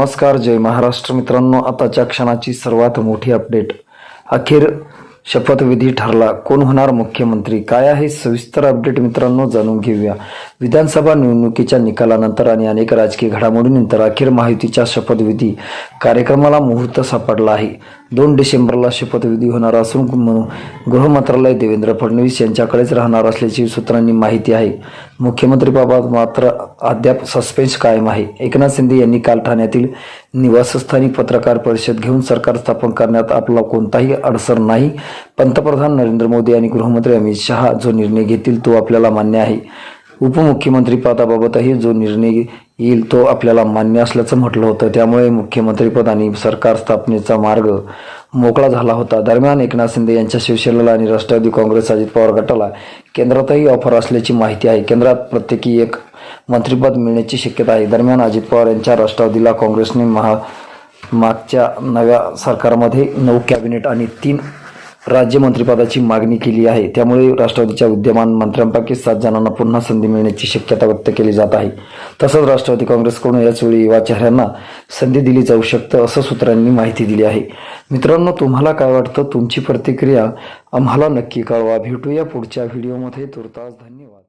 नमस्कार जय महाराष्ट्र मित्रांनो. आताच्या क्षणाची सर्वात मोठी अपडेट. अखेर शपथविधी ठरला. कोण होणार मुख्यमंत्री? काय आहे सविस्तर अपडेट मित्रांनो जाणून घेऊया. विधानसभा निवडणुकीच्या निकालानंतर आणि अनेक राजकीय घडामोडीनंतर अखेर माहितीच्या शपथविधी कार्यक्रमाला मुहूर्त सापडला आहे. दोन डिसेंबरला शपथविधी होणार असून म्हणून देवेंद्र फडणवीस यांच्याकडेच राहणार असल्याची सूत्रांनी माहिती आहे. मुख्यमंत्रीबाबत मात्र अद्याप सस्पेन्स कायम आहे. एकनाथ शिंदे यांनी काल ठाण्यातील निवासस्थानी पत्रकार परिषद घेऊन सरकार स्थापन करण्यात आपला कोणताही अडसर नाही. पंतप्रधान नरेंद्र मोदी आणि गृहमंत्री अमित शहा जो निर्णय घेतील तो आपल्याला मान्य आहे. उपमुख्यमंत्रीपदाबाबतही जो निर्णय येईल तो आपल्याला मान्य असल्याचं म्हटलं होतं. त्यामुळे मुख्यमंत्रीपद आणि सरकार स्थापनेचा मार्ग मोकळा झाला होता. दरम्यान एकनाथ शिंदे यांच्या शिवसेनेला आणि राष्ट्रवादी काँग्रेस अजित पवार गटाला केंद्रातही ऑफर असल्याची माहिती आहे. केंद्रात प्रत्येकी एक मंत्रिपद मिळण्याची शक्यता आहे. दरम्यान अजित पवार यांच्या राष्ट्रवादीला काँग्रेसने महा मागच्या नव्या सरकारमध्ये नऊ कॅबिनेट आणि तीन राज्यमंत्रीपदाची मागणी केली आहे. त्यामुळे राष्ट्रवादीच्या विद्यमान मंत्र्यांपैकी सात जणांना पुन्हा संधी मिळण्याची शक्यता व्यक्त केली जात आहे. तसंच राष्ट्रवादी काँग्रेसकडून याचवेळी युवा चेहऱ्यांना संधी दिली जाऊ शकतं असं सूत्रांनी माहिती दिली आहे. मित्रांनो तुम्हाला काय वाटतं? तुमची प्रतिक्रिया आम्हाला नक्की कळवा. भेटूया पुढच्या व्हिडिओमध्ये. तुर्तास धन्यवाद.